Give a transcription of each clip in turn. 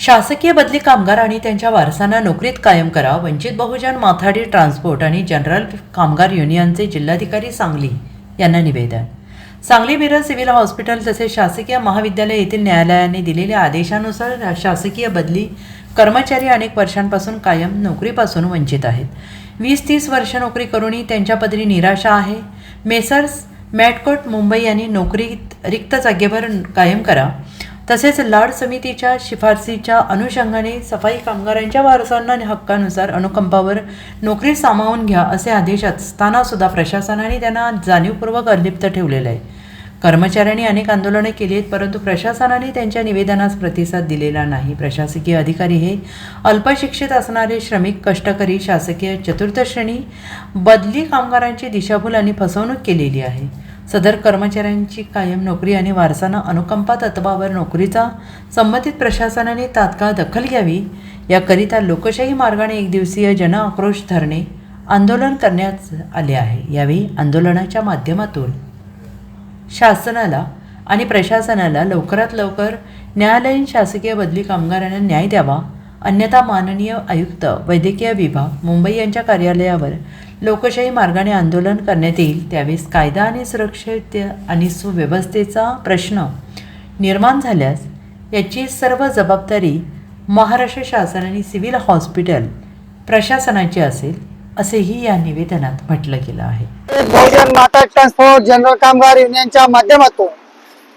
शासकीय बदली कामगार आणि त्यांच्या वारसांना नोकरीत कायम करा वंचित बहुजन माथाडी ट्रान्सपोर्ट आणि जनरल कामगार युनियनचे जिल्हाधिकारी सांगली यांना निवेदन. सांगली मिरज सिव्हिल हॉस्पिटल तसेच शासकीय महाविद्यालय येथील न्यायालयाने दिलेल्या आदेशानुसार शासकीय बदली कर्मचारी अनेक वर्षांपासून कायम नोकरीपासून वंचित आहेत. वीस तीस वर्ष नोकरी करूनही त्यांच्या पदरी निराशा आहे. मेसर्स मॅटकोट मुंबई यांनी नोकरीत रिक्त जागेवर कायम करा. तसेच लाड समितीच्या शिफारसीच्या अनुषंगाने सफाई कामगारांच्या वारसांना हक्कानुसार अनुकंपावर नोकरी सामावून घ्या असे आदेश असतानासुद्धा प्रशासनाने त्यांना जाणीवपूर्वक अलिप्त ठेवलेलं आहे. कर्मचाऱ्यांनी अनेक आंदोलने केली आहेत परंतु प्रशासनाने त्यांच्या निवेदनास प्रतिसाद दिलेला नाही. प्रशासकीय अधिकारी हे अल्पशिक्षित असणारे श्रमिक कष्टकरी शासकीय चतुर्थ श्रेणी बदली कामगारांची दिशाभूल आणि फसवणूक केलेली आहे. सदर कर्मचाऱ्यांची कायम नोकरी आणि वारसांना अनुकंपा तत्वावर नोकरीचा संबंधित प्रशासनाने तात्काळ दखल घ्यावी. याकरिता लोकशाही मार्गाने एक दिवसीय जन आक्रोश धरणे आंदोलन करण्यात आले आहे. यावेळी आंदोलनाच्या माध्यमातून शासनाला आणि प्रशासनाला लवकरात लवकर न्यायालयीन शासकीय बदली कामगारांना न्याय द्यावा. अन्यथा माननीय आयुक्त वैद्यकीय विभाग मुंबई यांच्या कार्यालयावर लोकशाही मार्गाने आंदोलन करण्यात येईल त्यावेळेस कायदा आणि सुरक्षित आणि सुव्यवस्थेचा प्रश्न निर्माण झाल्यास याची सर्व जबाबदारी महाराष्ट्र शासन आणि सिव्हिल हॉस्पिटल प्रशासनाची असेल असेही या निवेदनात म्हटलं गेलं आहे. बहुजन माता ट्रान्सपोर्ट जनरल कामगार युनियनच्या माध्यमातून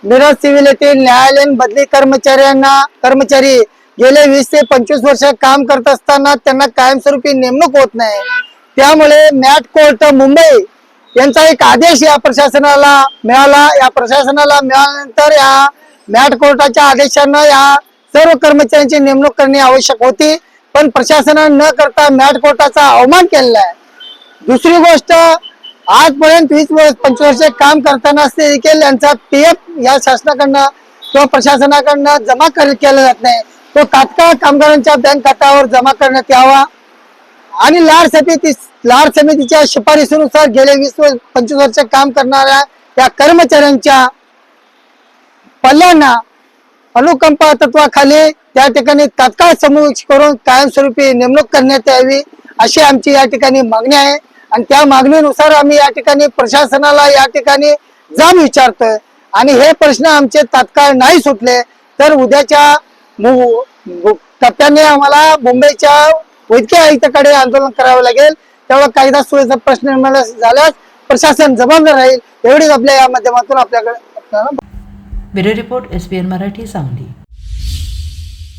मिरज सिव्हिल येथील न्यायालयीन बदली कर्मचाऱ्यांना कर्मचारी गेले वीस ते पंचवीस वर्ष काम करत असताना त्यांना कायमस्वरूपी नेमणूक होत नाही. त्यामुळे मॅट कोर्ट मुंबई यांचा एक आदेश या प्रशासनाला मिळाला. या प्रशासनाला मिळाल्यानंतर या मॅट कोर्टाच्या आदेशानं या सर्व कर्मचाऱ्यांची नेमणूक करणे आवश्यक होती. पण प्रशासनानं न करता मॅट कोर्टाचा अवमान केलेला आहे दुसरी गोष्ट आजपर्यंत वीस वर्ष पंचवीस वर्ष काम करताना देखील यांचा पी एफ या शासनाकडनं किंवा प्रशासनाकडनं जमा कर- केला जात नाही. तो तात्काळ कामगारांच्या बँक खात्यावर जमा करण्यात यावा. आणि लाड समिती लाड समितीच्या शिफारसीनुसार गेले वीस पंचवीस वर्ष काम करणाऱ्या या कर्मचाऱ्यांच्या पल्ल्यांना अनुकंपा तत्वाखाली त्या ठिकाणी तात्काळ समूह करून कायमस्वरूपी नेमणूक करण्यात यावी अशी आमची या ठिकाणी मागणी आहे. आणि त्या मागणीनुसार आम्ही या ठिकाणी प्रशासनाला या ठिकाणी जाब विचारतोय. आणि हे प्रश्न आमचे तात्काळ नाही सुटले तर उद्याच्या टप्प्याने आम्हाला मुंबईच्या वैद्यकीय आयुक्ताकडे आंदोलन करावं लागेल. तेवढा कायदा सुव्यवस्था प्रश्न निर्माण झाल्यास प्रशासन जबाबदार राहील एवढीच आपल्या या माध्यमातून आपल्याकडे bureau report S Marathi Sangli.